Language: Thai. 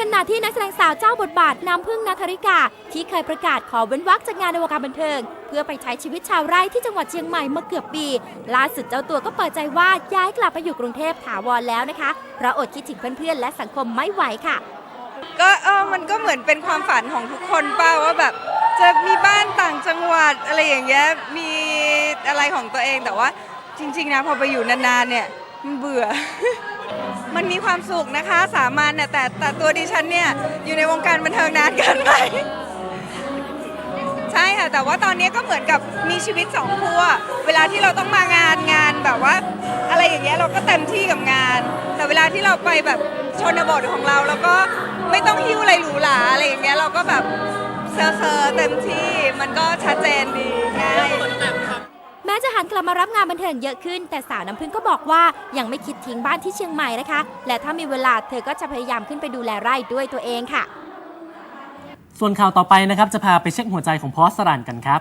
ขณะที่นักแสดงสาวเจ้าบทบาทน้ำพึ่งนาธริกา ที่เคยประกาศขอเว้นวรรคจากงานในวงการบันเทิง เพื่อไปใช้ชีวิตชาวไร่ที่จังหวัดเชียงใหม่มื่อเกือบปี ล่าสุดเจ้าตัวก็เปิดใจว่าย้ายกลับไปอยู่กรุงเทพถาวรแล้วนะคะเพราะอดคิดถึงเพื่อนๆและสังคมไม่ไหวค่ะ ก็เออมันก็เหมือนเป็นความฝันของทุกคนป้าว่าแบบจะมีบ้านต่างจังหวัดอะไรอย่างเงี้ยมีอะไรของตัวเองแต่ว่าจริง ๆ นะพอไปอยู่นานๆเนี่ยมันเบื่อ มันมีความสุขนะคะสามัญเนี่ยแต่แต่ตัวดิฉันเนี่ยอยู่ในวงการบันเทิงนานเกินไป ใช่ค่ะแต่ว่าตอนนี้ก็เหมือนกับมีชีวิตสองขั้วเวลาที่เราต้องมางานงานแบบว่า อะไรอย่างเงี้ยเราก็เต็มที่กับงาน แต่เวลาที่เราไปแบบชนบทของเราแล้วก็ไม่ต้องหิ้วอะไรหรูหราอะไรอย่างเงี้ยเราก็แบบเซอร์เซอร์เต็มที่มันก็ชัดเจนดี ม้จะหันกลับมารับงานบันเทิงเยอะขึ้น แต่สาวน้ำพึ่งก็บอกว่ายังไม่คิดทิ้งบ้านที่เชียงใหม่นะคะ และถ้ามีเวลาเธอก็จะพยายามขึ้นไปดูแลไร่ด้วยตัวเองค่ะ ส่วนข่าวต่อไปนะครับจะพาไปเช็คหัวใจของพอสรันกันครับ